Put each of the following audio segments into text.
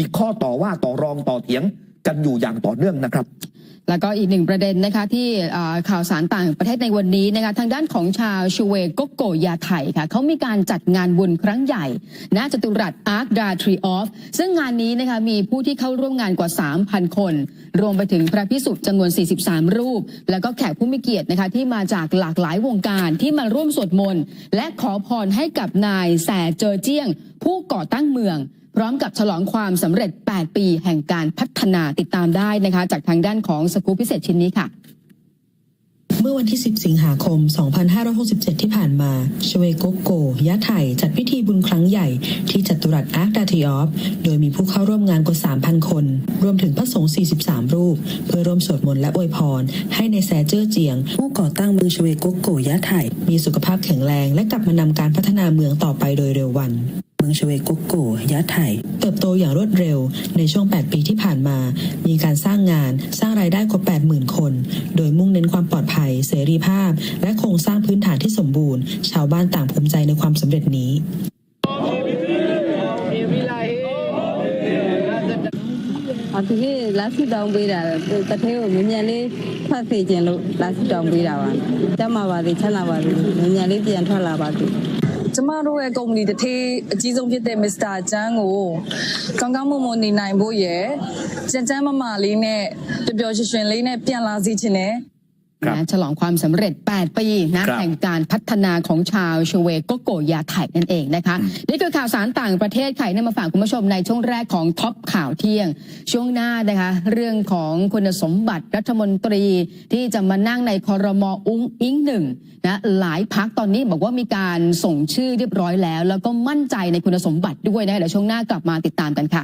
มีข้อต่อว่าต่อรองต่อเถียงกันอยู่อย่างต่อเนื่องนะครับแล้วก็อีกหนึ่งประเด็นนะคะที่ข่าวสารต่างประเทศในวันนี้นะคะทางด้านของชาวชูเวโกโกยาไทยค่ะเขามีการจัดงานบุญครั้งใหญ่ณจตุรัสอาร์คดาทรีออฟซึ่งงานนี้นะคะมีผู้ที่เข้าร่วมงานกว่า 3,000 คน รวมไปถึงพระพิสุจำนวน 43 รูป แล้วก็แขกผู้มีเกียรตินะคะที่มาจากหลากหลายวงการที่มาร่วมสวดมนต์และขอพรให้กับนายแสเจอเจียง ผู้ก่อตั้งเมือง ร้อมกับฉลองความสำเร็จ 8 ปีแห่งการพัฒนาติดตามได้นะคะ จากทางด้านของสกู๊ปพิเศษชิ้นนี้ค่ะเมื่อวันที่ 10 สิงหาคม 2567 ที่ผ่านมาชเวโกโกยะไถจัดพิธีบุญครั้งใหญ่ที่จัตุรัสอาร์คดาทิออฟ โดยมีผู้เข้าร่วมงานกว่า 3,000 คน รวมถึงพระสงฆ์ 43 รูป เพื่อร่วมสวดมนต์และอวยพร ให้ในแซเจอร์เจียง ผู้ก่อตั้งเมืองชเวโกโกยะไถมีสุขภาพแข็งแรงและกลับมานำการพัฒนาเมืองต่อไปโดยเร็ววัน องชเวกุกูกยะไทย เติบโตอย่างรวดเร็วในช่วง 8 ปีที่ผ่านมา มีการสร้างงานสร้างรายได้กว่า 80,000 คน โดยมุ่งเน้นความปลอดภัย เสรีภาพ และโครงสร้างพื้นฐานที่สมบูรณ์ ชาวบ้านต่างภูมิใจในความสำเร็จนี้အဖေလာဆူတောင်းပေးတာတထဲကိုမြန်မြန်လေးဖတ်စေခြင်းလို့လာဆူတောင်းပေးတာပါ။တက်မှာပါသေးချမ်းသာပါသေးမြန်မြန်လေးပြန်ထွက်။ ကျမတို့ရဲ့ကုမ္ပဏီတစ်ထေးအကြီးဆုံးဖြစ်တဲ့ Mr. ကျန်းကိုကောင်းကောင်းမွန်မွန်နေနိုင်ဖို့ရယ်ကြံကြမ်းမမလေးနဲ့ပျော်ပျော်ရွှင်ရွှင်လေးနဲ့ပြန်လာစေချင်တယ် นะฉลองความสำเร็จ 8 ปีนะครับแห่งการพัฒนาของชาวชเวโกโกยาไข่นั่นเองนะคะ นี่คือข่าวสารต่างประเทศไข่นำมาฝากคุณผู้ชมในช่วงแรกของท็อปข่าวเที่ยง ช่วงหน้านะคะ เรื่องของคุณสมบัติรัฐมนตรีที่จะมานั่งในคอรมออุ้งอิงหนึ่งนะหลายพักตอนนี้บอกว่ามีการส่งชื่อเรียบร้อยแล้ว แล้วก็มั่นใจในคุณสมบัติด้วยนะคะเดี๋ยวช่วงหน้ากลับมาติดตามกันค่ะ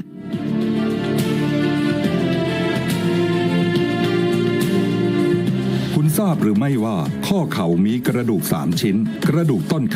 หรือไม่ว่าข้อเข่ามีกระดูกสามชิ้น กระดูกต้นขา